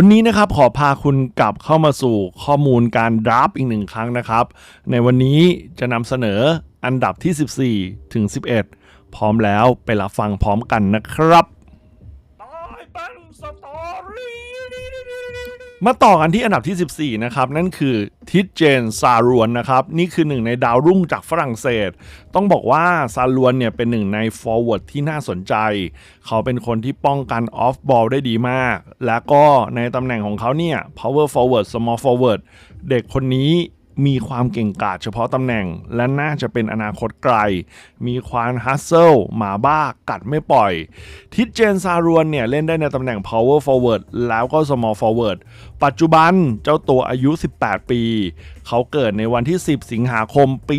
วันนี้นะครับขอพาคุณกลับเข้ามาสู่ข้อมูลการดราฟอีกหนึ่งครั้งนะครับ ในวันนี้จะนำเสนออันดับที่ 14 ถึง 11 พร้อมแล้วไปรับฟังพร้อมกันนะครับ มาต่อกันที่อันดับที่ 14 นะครับ นั่นคือทิดเจนซารวนนะครับ นี่คือหนึ่งในดาวรุ่งจากฝรั่งเศส ต้องบอกว่าซารวนเนี่ยเป็นหนึ่งในฟอร์เวิร์ดที่น่าสนใจ เขาเป็นคนที่ป้องกันออฟบอลได้ดีมาก และก็ในตำแหน่งของเขาเนี่ย power forward small forward เด็กคนนี้ มีความเก่งกาจเฉพาะตำแหน่ง และน่าจะเป็นอนาคตไกล มีความฮัสเซิลหมาบ้ากัดไม่ปล่อย ทิดเจนซารวนเนี่ย เล่นได้ในตำแหน่ง power forward แล้วก็ small forward ปัจจุบันเจ้าตัวอายุ 18 ปี เขาเกิดในวันที่ 10 สิงหาคมปี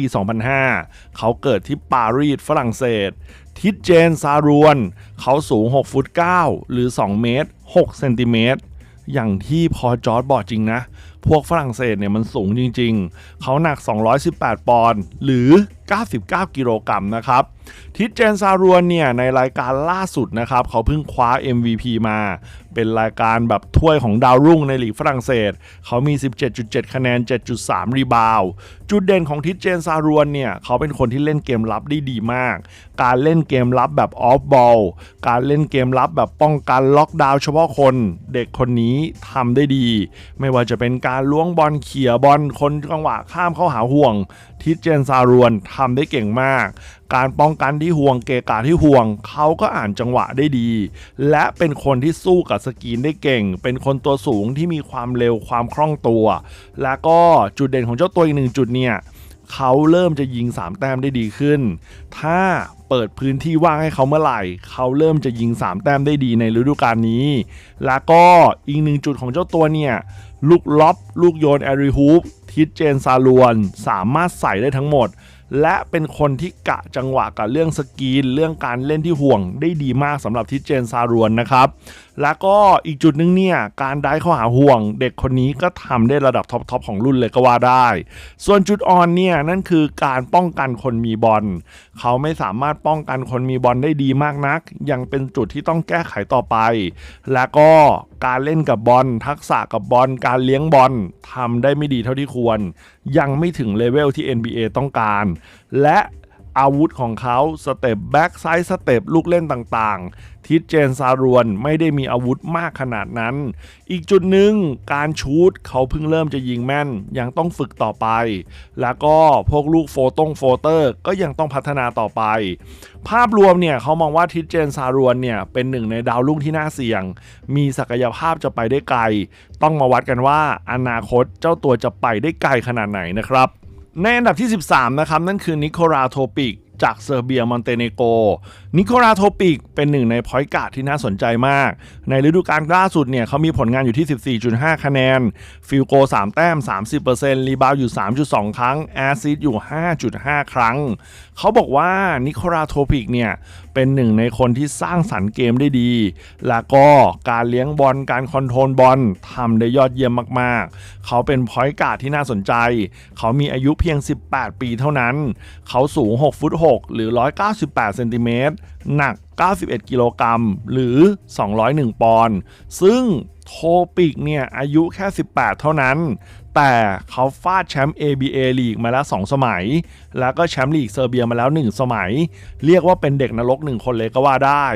2005 เขาเกิดที่ปารีสฝรั่งเศส ทิดเจนซารวน เขาสูง 6 ฟุต 9 หรือ 2 เมตร 6 เซนติเมตรอย่างที่พอจอร์ดบอกจริงนะพวกฝรั่งเศสเนี่ยมันสูงจริงๆ เขาหนัก 218 ปอนด์หรือ 99 กิโลกรัมนะครับ ทิดเจนซารวนเนี่ยในรายการล่าสุดนะครับ เขาเพิ่งคว้า MVP มา เป็นรายการแบบถ้วยของดาวรุ่งในลีกฝรั่งเศส เขามี 17.7 คะแนน 7.3 รีบาวจุดเด่นของทิดเจนซารวนเนี่ย เขาเป็นคนที่เล่นเกมรับได้ดีมาก การเล่นเกมรับแบบออฟบอลการเล่นเกมรับแบบป้องกันล็อกดาวน์เฉพาะคน เด็กคนนี้ทำได้ดี ไม่ว่าจะเป็นการล้วงบอลเขี่ยบอลคนจังหวะข้ามเข้าหาห่วง ทิดเจนซารวนทำได้เก่งมาก การป้องกันที่ห่วงเกกาที่ห่วง เขาก็อ่านจังหวะได้ดี และเป็นคนที่สู้กับสกีนได้เก่ง เป็นคนตัวสูงที่มีความเร็วความคล่องตัว และก็จุดเด่นของเจ้าตัวอีกหนึ่งจุดเนี่ยเขาเริ่มจะยิง 3 แต้มได้ดีขึ้น ถ้าเปิดพื้นที่ว่างให้เขาเมื่อไหร่ เขาเริ่มจะยิง 3 แต้มได้ดีในฤดูกาลนี้ แล้วก็อีกหนึ่งจุดของเจ้าตัวเนี่ย ลูกล็อบ ลูกโยนแอริฮูปทิดเจนซาลวน สามารถใส่ได้ทั้งหมด และเป็นคนที่กะจังหวะกับเรื่องสกรีน เรื่องการเล่นที่ห่วงได้ดีมากสำหรับทิดเจนซารวนนะครับแล้วก็อีกจุดหนึงเนี่ย การได้เข้าหาห่วง เด็กคนนี้ก็ทำได้ระดับท็อปๆของรุ่นเลยก็ว่าได้ ส่วนจุดอ่อนเนี่ย นั่นคือการป้องกันคนมีบอล เขาไม่สามารถป้องกันคนมีบอลได้ดีมากนัก ยังเป็นจุดที่ต้องแก้ไขต่อไป และก็การเล่นกับบอลทักษะกับบอลการเลี้ยงบอลทำได้ไม่ดีเท่าที่ควร ยังไม่ถึงเลเวลที่ NBA ต้องการ และ อาวุธของเขาสเต็ปแบ็กไซด์สเต็ปลูกเล่นต่างๆ ทิดเจนซารวนไม่ได้มีอาวุธมากขนาดนั้น อีกจุดหนึ่งการชูตเขาเพิ่งเริ่มจะยิงแม่น ยังต้องฝึกต่อไป แล้วก็พวกลูกโฟตงโฟเตอร์ก็ยังต้องพัฒนาต่อไป ภาพรวมเนี่ยเขามองว่าทิดเจนซารวนเนี่ยเป็นหนึ่งในดาวรุ่งที่น่าเสี่ยง มีศักยภาพจะไปได้ไกล ต้องมาวัดกันว่าอนาคตเจ้าตัวจะไปได้ไกลขนาดไหนนะครับ ในอันดับที่ 13 นะครับ นั่นคือนิโคลาโทปิก จากเซอร์เบียมอนเตเนโกนิโคลาโทปิกเป็นหนึ่งในพอยต์การ์ดที่น่าสนใจมาก ในฤดูกาลล่าสุดเนี่ยเขามีผลงานอยู่ที่ 14.5 คะแนน ฟิลโก 3 แต้ม 30%รีบาวอยู่ 3.2 ครั้ง แอซิดอยู่ 5.5 ครั้ง เขาบอกว่านิโคลาโทปิกเนี่ยเป็นหนึ่งในคนที่สร้างสรรค์เกมได้ดี แล้วก็การเลี้ยงบอลการคอนโทรลบอลทำได้ยอดเยี่ยมมากๆ เขาเป็นพอยต์การ์ดที่น่าสนใจ เขามีอายุเพียง 18 ปีเท่านั้น เขาสูง 6 ฟุต 6 หรือ 198 เซนติเมตรหนัก 91 กิโลกรัมหรือ 201 ปอนด์ซึ่งโทปิกเนี่ยอายุแค่ 18 เท่านั้น แต่เขาฟาดแชมป์ ABA ลีกมาแล้ว 2 สมัย แล้วก็แชมป์ลีกเซอร์เบียมาแล้ว 1 สมัย เรียกว่าเป็นเด็กนรก1คนเลยก็ว่าได้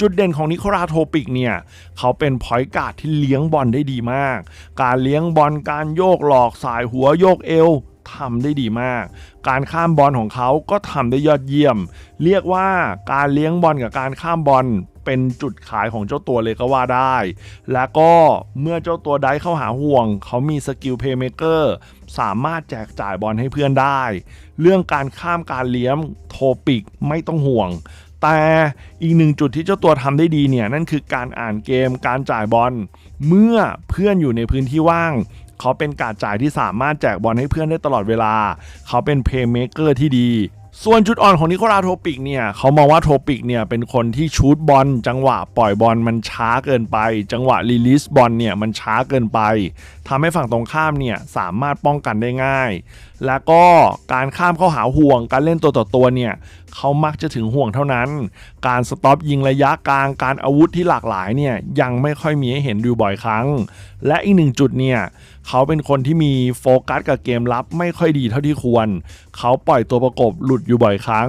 จุดเด่นของนิโคลาโทปิกเนี่ย เขาเป็นพอยการ์ดที่เลี้ยงบอลได้ดีมาก การเลี้ยงบอลการโยกหลอกสายหัวโยกเอว ทำได้ดีมาก การข้ามบอลของเขาก็ทำได้ยอดเยี่ยม เรียกว่าการเลี้ยงบอลกับการข้ามบอลเป็นจุดขายของเจ้าตัวเลยก็ว่าได้ แล้วก็เมื่อเจ้าตัวได้เข้าหาห่วง เขามีสกิลเพย์เมเกอร์สามารถแจกจ่ายบอลให้เพื่อนได้ เรื่องการข้ามการเลี้ยงโทปิกไม่ต้องห่วง แต่อีกหนึ่งจุดที่เจ้าตัวทำได้ดีเนี่ยนั่นคือการอ่านเกมการจ่ายบอล เมื่อเพื่อนอยู่ในพื้นที่ว่าง เขาเป็นการจ่ายที่สามารถแจกบอลให้เพื่อนได้ตลอดเวลา เขาเป็นเพย์เมเกอร์ที่ดี ส่วนจุดอ่อนของนิโคลาโทปิกเนี่ยเขามองว่าโทปิกเนี่ยเป็นคนที่ชูดบอลจังหวะปล่อยบอลมันช้าเกินไป จังหวะรีลิสบอลเนี่ยมันช้าเกินไป ทำให้ฝั่งตรงข้ามเนี่ยสามารถป้องกันได้ง่าย แล้วก็การข้ามเข้าหาห่วง การเล่นตัวต่อตัวเนี่ยเขามักจะถึงห่วงเท่านั้น การสต็อปยิงระยะกลางการอาวุธที่หลากหลายเนี่ยยังไม่ค่อยมีให้เห็นดูบ่อยครั้ง และอีกหนึ่งจุดเนี่ยเขาเป็นคนที่มีโฟกัสกับเกมรับไม่ค่อยดีเท่าที่ควร เขาปล่อยตัวประกบหลุดอยู่บ่อยครั้ง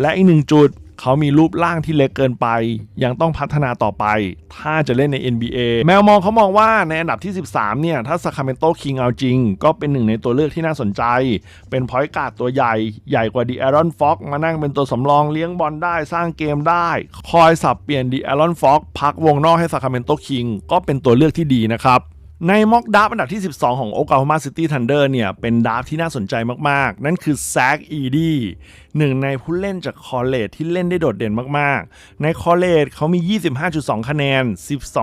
และอีกหนึ่งจุด เขามีรูปร่างที่เล็กเกินไป ยังต้องพัฒนาต่อไป ถ้าจะเล่นใน NBA แมวมองเขามองว่าในอันดับที่ 13 เนี่ย ถ้าซาคาเมนโตคิงเอาจริง ก็เป็นหนึ่งในตัวเลือกที่น่าสนใจ เป็นพอยต์การ์ดตัวใหญ่ ใหญ่กว่าดีแอรอนฟ็อกมานั่งเป็นตัวสำรองเลี้ยงบอลได้สร้างเกมได้ คอยสับเปลี่ยนดีแอรอนฟ็อกพักวงนอกให้ซาคาเมนโตคิงก็เป็นตัวเลือกที่ดีนะครับในม็อกดับอันดับที่ 12 ของ Oklahoma City Thunder เนี่ย เป็นดับที่น่าสนใจมาก ๆ นั่นคือแซกอีดี หนึ่งในผู้เล่นจากคอเลจที่เล่นได้โดดเด่นมากๆ ในคอเลจเขามี 25.2 คะแนน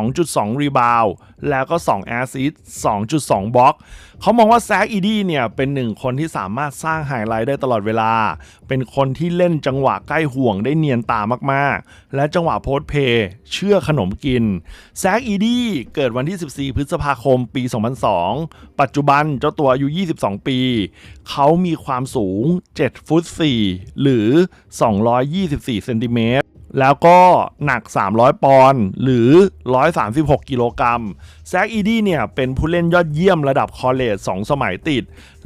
12.2 รีบาวแล้วก็ 2 แอสซิสต์2.2 บล็อก เขามองว่าแซกอีดี้เนี่ย เป็นหนึ่งคนที่สามารถสร้างไฮไลท์ได้ตลอดเวลา เป็นคนที่เล่นจังหวะใกล้ห่วงได้เนียนตามากๆ และจังหวะโพสเพย์เชื่อขนมกิน แซกอีดี้เกิดวันที่ 14 พฤษภาคมปี 2002 ปัจจุบันเจ้าตัวอายุ 22 ปี เขามีความสูง 7 ฟุต 4หรือ 224เซนติเมตรแล้วก็หนัก 300 ปอนด์หรือ 136 กิโลกรัมแซกอีดี้เนี่ยเป็นผู้เล่นยอดเยี่ยมระดับคอลเลจ2สมัยติด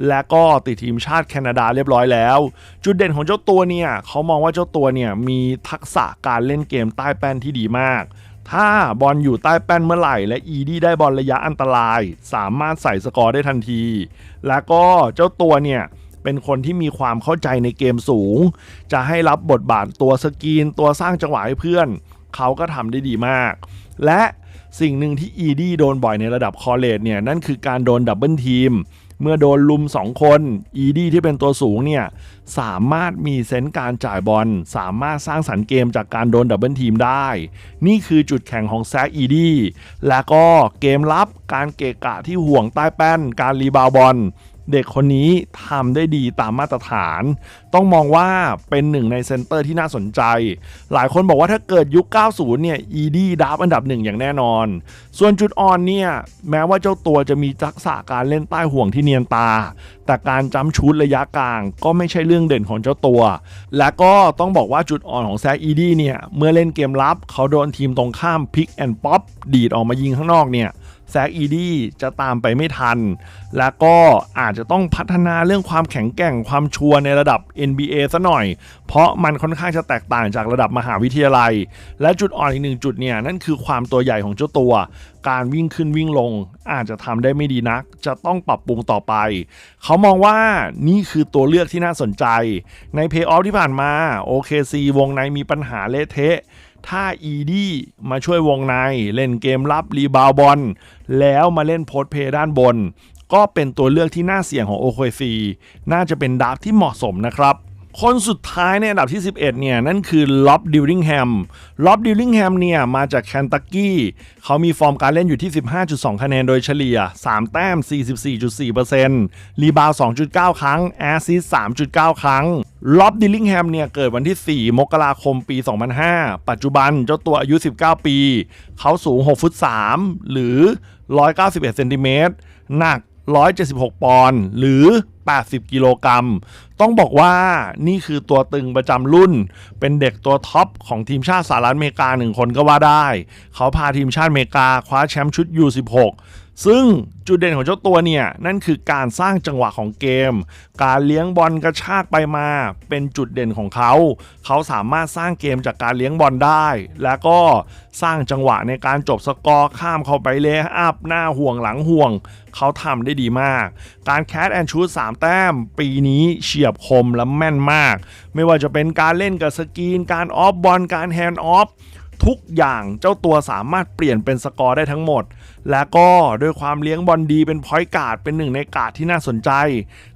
และก็ติดทีมชาติแคนาดาเรียบร้อยแล้ว จุดเด่นของเจ้าตัวเนี่ยเขามองว่าเจ้าตัวเนี่ยมีทักษะการเล่นเกมใต้แป้นที่ดีมาก ถ้าบอลอยู่ใต้แป้นเมื่อไหร่ และอีดี้ได้บอลระยะอันตราย สามารถใส่สกอร์ได้ทันที แล้วก็เจ้าตัวเนี่ย เป็นคนที่มีความเข้าใจในเกมสูง จะให้รับบทบาทตัวสกรีน ตัวสร้างจังหวะให้เพื่อน เขาก็ทำได้ดีมาก และสิ่งหนึ่งที่อีดี้โดนบ่อยในระดับคอเลจเนี่ย นั่นคือการโดนดับเบิลทีมเมื่อโดนลุม 2 คนอีดี้ที่เป็นตัวสูงเนี่ย สามารถมีเซนส์การจ่ายบอล สามารถสร้างสรรค์เกมจากการโดนดับเบิลทีมได้ นี่คือจุดแข็งของแซกอีดี้และก็เกมรับการเกะกะที่ห่วงใต้แป้น การรีบาวบอล เด็กคนนี้ทำได้ดีตามมาตรฐาน ต้องมองว่าเป็นหนึ่งในเซนเตอร์ที่น่าสนใจ หลายคนบอกว่าถ้าเกิดยุค 90 เนี่ยอีดีดับอันดับหนึ่งอย่างแน่นอน ส่วนจุดอ่อนเนี่ย แม้ว่าเจ้าตัวจะมีทักษะการเล่นใต้ห่วงที่เนียนตา แต่การจำชุดระยะกลาง ก็ไม่ใช่เรื่องเด่นของเจ้าตัว และก็ต้องบอกว่าจุดอ่อนของแซกอีดีเนี่ยเมื่อเล่นเกมรับเขาโดนทีมตรงข้ามพิกแอนด์ป๊อปดีดออกมายิงข้างนอกเนี่ย แซกอีดี้จะตามไปไม่ทัน และก็อาจจะต้องพัฒนาเรื่องความแข็งแกร่งความชัวร์ในระดับ NBA ซะหน่อย เพราะมันค่อนข้างจะแตกต่างจากระดับมหาวิทยาลัย และจุดอ่อนอีกหนึ่งจุดเนี่ยนั่นคือความตัวใหญ่ของเจ้าตัว การวิ่งขึ้นวิ่งลง อาจจะทำได้ไม่ดีนัก จะต้องปรับปรุงต่อไป เขามองว่านี่คือตัวเลือกที่น่าสนใจ ในเพย์ออฟที่ผ่านมา OKC วงในมีปัญหาเละเทะ ถ้าอีดี้มาช่วยวงใน เล่นเกมรับรีบาวบอลแล้วมาเล่นโพสเพย์ด้านบน ก็เป็นตัวเลือกที่น่าเสี่ยงของโอเคซีน่าจะเป็นดับที่เหมาะสมนะครับ คนสุดท้ายในอันดับที่ 11 เนี่ย นั่นคือล็อบดิลลิงแฮมล็อบดิลลิงแฮมเนี่ย มาจากแคนตักกี้เขามีฟอร์มการเล่นอยู่ที่ 15.2 คะแนนโดยเฉลี่ย 3 แต้ม 44.4%รีบาว 2.9 ครั้ง แอสซิส3.9 ครั้งล็อบดิลลิงแฮมเนี่ย เกิดวันที่ 4 มกราคมปี 2005 ปัจจุบันเจ้าตัวอายุ 19 ปี เขาสูง 6 ฟุต 3 หรือ 191 เซนติเมตรหนัก 176 ปอนด์หรือ 80 กิโลกรัม ต้องบอกว่านี่คือตัวตึงประจำรุ่น เป็นเด็กตัวท็อปของทีมชาติสหรัฐอเมริกาหนึ่งคนก็ว่าได้ เขาพาทีมชาติอเมริกาคว้าแชมป์ชุด U16 ซึ่งจุดเด่นของเจ้าตัวเนี่ย นั่นคือการสร้างจังหวะของเกม การเลี้ยงบอลกระชากไปมาเป็นจุดเด่นของเขา เขาสามารถสร้างเกมจากการเลี้ยงบอลได้ แล้วก็สร้างจังหวะในการจบสกอร์ข้ามเข้าไปเลยอัพหน้าห่วงหลังห่วง เขาทำได้ดีมาก การแคทแอนชูด3แต้ม ปีนี้เฉียบคมและแม่นมาก ไม่ว่าจะเป็นการเล่นกับสกรีน การออฟบอลการแฮนด์ออฟ ทุกอย่างเจ้าตัวสามารถเปลี่ยนเป็นสกอร์ได้ทั้งหมด และก็ด้วยความเลี้ยงบอลดีเป็นพอยต์การ์ดเป็นหนึ่งในการ์ดที่น่าสนใจ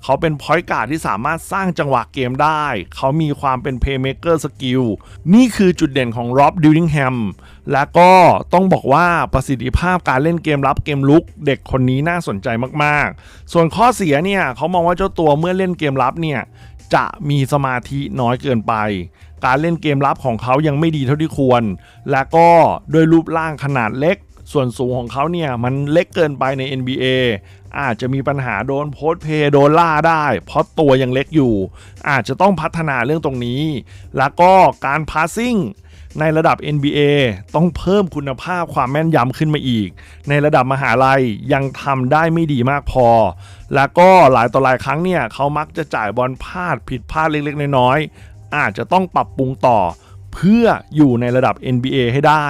เขาเป็นพอยต์การ์ดที่สามารถสร้างจังหวะเกมได้ เขามีความเป็นเพย์เมเกอร์สกิลนี่คือจุดเด่นของร็อบดิวิงแฮมและก็ต้องบอกว่าประสิทธิภาพการเล่นเกมรับเกมลุก เด็กคนนี้น่าสนใจมากๆ ส่วนข้อเสียเนี่ยเขามองว่าเจ้าตัวเมื่อเล่นเกมรับเนี่ย จะมีสมาธิน้อยเกินไป การเล่นเกมรับของเขายังไม่ดีเท่าที่ควร และก็ด้วยรูปร่างขนาดเล็ก ส่วนสูงของเขาเนี่ยมันเล็กเกินไปใน NBA อาจจะมีปัญหาโดนโพสเพย์โดนล่าได้ เพราะตัวยังเล็กอยู่ อาจจะต้องพัฒนาเรื่องตรงนี้ แล้วก็การพาสซิ่ง ในระดับ NBA ต้องเพิ่มคุณภาพความแม่นยำขึ้นมาอีก ในระดับมหาลัยยังทำได้ไม่ดีมากพอ แล้วก็หลายต่อหลายครั้งเนี่ยเขามักจะจ่ายบอลพลาดผิดพลาดเล็กๆ น้อยๆอาจจะต้องปรับปรุงต่อเพื่ออยู่ในระดับ NBA ให้ได้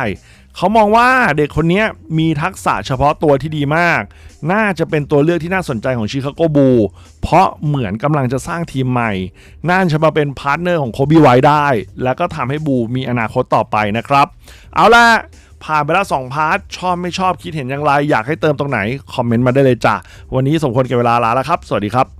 เขามองว่าเด็กคนนี้มีทักษะเฉพาะตัวที่ดีมาก น่าจะเป็นตัวเลือกที่น่าสนใจของชิคาโกบู เพราะเหมือนกำลังจะสร้างทีมใหม่ น่าจะมาเป็นพาร์ทเนอร์ของโคบีไว้ได้ แล้วก็ทำให้บูมีอนาคตต่อไปนะครับ เอาล่ะผ่านไปแล้ว2พาร์ท ชอบไม่ชอบคิดเห็นอย่างไร อยากให้เติมตรงไหน คอมเมนต์มาได้เลยจ้ะ วันนี้สมควรแก่เวลาลาแล้วครับ สวัสดีครับ